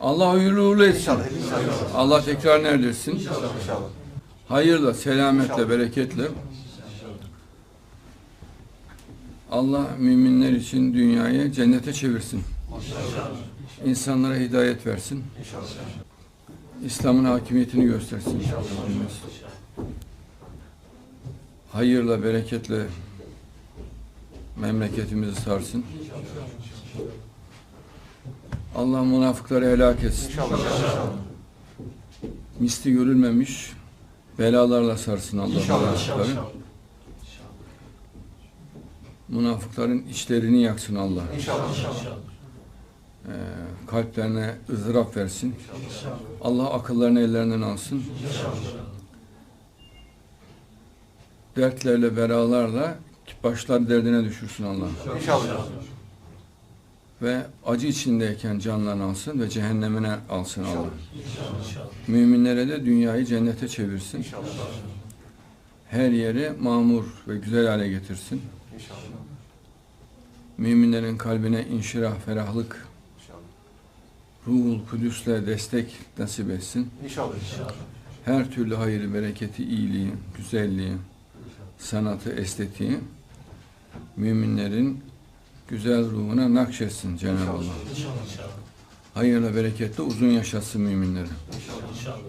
Allah hayırlı uğurlu etsin. İnşallah. İnşallah. Allah tekrar neredesin? İnşallah. Hayırla, selametle, bereketle. Allah müminler için dünyayı cennete çevirsin. İnsanlara hidayet versin. İslam'ın hakimiyetini göstersin. Hayırla, bereketle memleketimizi sarsın. Allah münafıkları helak etsin. Misli görülmemiş belalarla sarsın Allah münafıkları. Münafıkların içlerini yaksın Allah. Ee, kalplerine ızdırap versin. Allah akıllarını ellerinden alsın. Dertlerle, belalarla başlar derdine düşürsün Allah. İnşallah. Ve acı içindeyken canlarını alsın ve cehennemine alsın Allah. Müminlere de dünyayı cennete çevirsin. Her yeri mamur ve güzel hale getirsin. Müminlerin kalbine inşirah, ferahlık, ruhul kudüsle destek nasip etsin. İnşallah. Her türlü hayırı, bereketi, iyiliği, güzelliği, sanatı, estetiği müminlerin güzel ruhuna nakşetsin Cenab-ı Allah. Hayırla bereketle uzun yaşasın müminleri. İnşallah.